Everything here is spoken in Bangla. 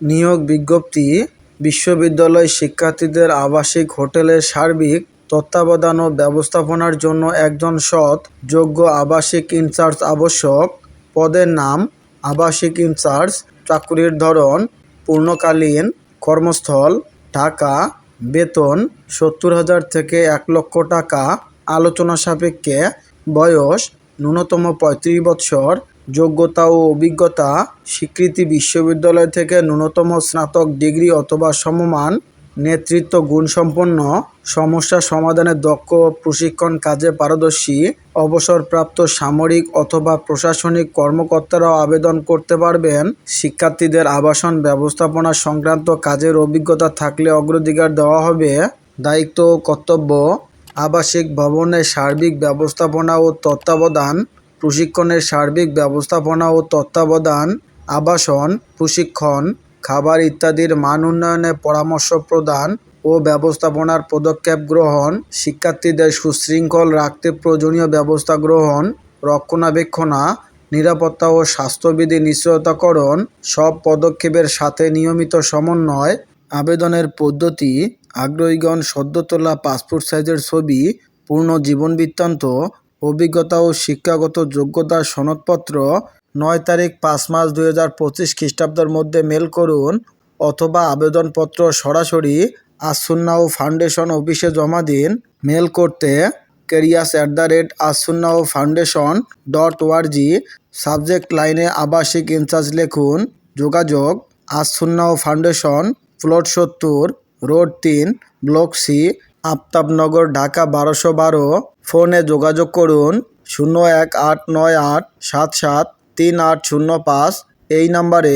নিয়োগ বিজ্ঞপ্তি, বিশ্ববিদ্যালয় শিক্ষার্থীদের আবাসিক হোটেলের সার্বিক তত্ত্বাবধান ও ব্যবস্থাপনার জন্য একজন সৎ, যোগ্য আবাসিক ইনচার্জ আবশ্যক। পদের নাম, আবাসিক ইনচার্জ, চাকুরির ধরন, পূর্ণকালীন কর্মস্থল, ঢাকা, বেতন সত্তর হাজার থেকে এক লক্ষ টাকা। আলোচনা সাপেক্ষে বয়স ন্যূনতম পঁয়ত্রিশ বৎসর। যোগ্যতা ও অভিজ্ঞতা স্বীকৃতি বিশ্ববিদ্যালয় থেকে ন্যূনতম স্নাতক ডিগ্রি অথবা সমমান নেতৃত্ব গুণসম্পন্ন, সমস্যা সমাধানে দক্ষ প্রশিক্ষণ কাজে পারদর্শী, অবসরপ্রাপ্ত সামরিক অথবা প্রশাসনিক কর্মকর্তারাও আবেদন করতে পারবেন। শিক্ষার্থীদের আবাসন ব্যবস্থাপনা সংক্রান্ত কাজের অভিজ্ঞতা থাকলে অগ্রাধিকার দেওয়া হবে। দায়িত্ব ও কর্তব্য, আবাসিক ভবনের সার্বিক ব্যবস্থাপনা ও তত্ত্বাবধান প্রশিক্ষণের সার্বিক ব্যবস্থাপনা ও তত্ত্বাবধান, আবাসন, প্রশিক্ষণ, খাবার ইত্যাদির মান উন্নয়নে পরামর্শ প্রদান ও ব্যবস্থাপনার পদক্ষেপ গ্রহণ, শিক্ষার্থীদের সুশৃঙ্খল রাখতে প্রয়োজনীয় ব্যবস্থা গ্রহণ, রক্ষণাবেক্ষণা, নিরাপত্তা ও স্বাস্থ্যবিধি নিশ্চয়তাকরণ সব পদক্ষেপের সাথে নিয়মিত সমন্বয়, আবেদনের পদ্ধতি, আগ্রহীগণ সদ্য তোলা পাসপোর্ট সাইজের ছবি, পূর্ণ জীবন বৃত্তান্ত অভিজ্ঞতা ও শিক্ষাগত যোগ্যতার সনদপত্র নয় তারিখ পাঁচ মাস দুই হাজার পঁচিশ খ্রিস্টাব্দের মধ্যে মেল করুন অথবা আবেদনপত্র সরাসরি আসুন্নাও ফাউন্ডেশন অফিসে জমা দিন। মেল করতে careers at the rate Assunnah foundation dot org subject লাইনে আবাসিক ইনচার্জ লিখুন যোগাযোগ আসুন্নাও ফাউন্ডেশন প্লট সত্তর রোড তিন ব্লক সি আফতাবনগর, ঢাকা বারোশো বারো। ফোনে যোগাযোগ করুন শূন্য এক আট নয় আট সাত সাত তিন আট শূন্য পাঁচ। এই নাম্বারে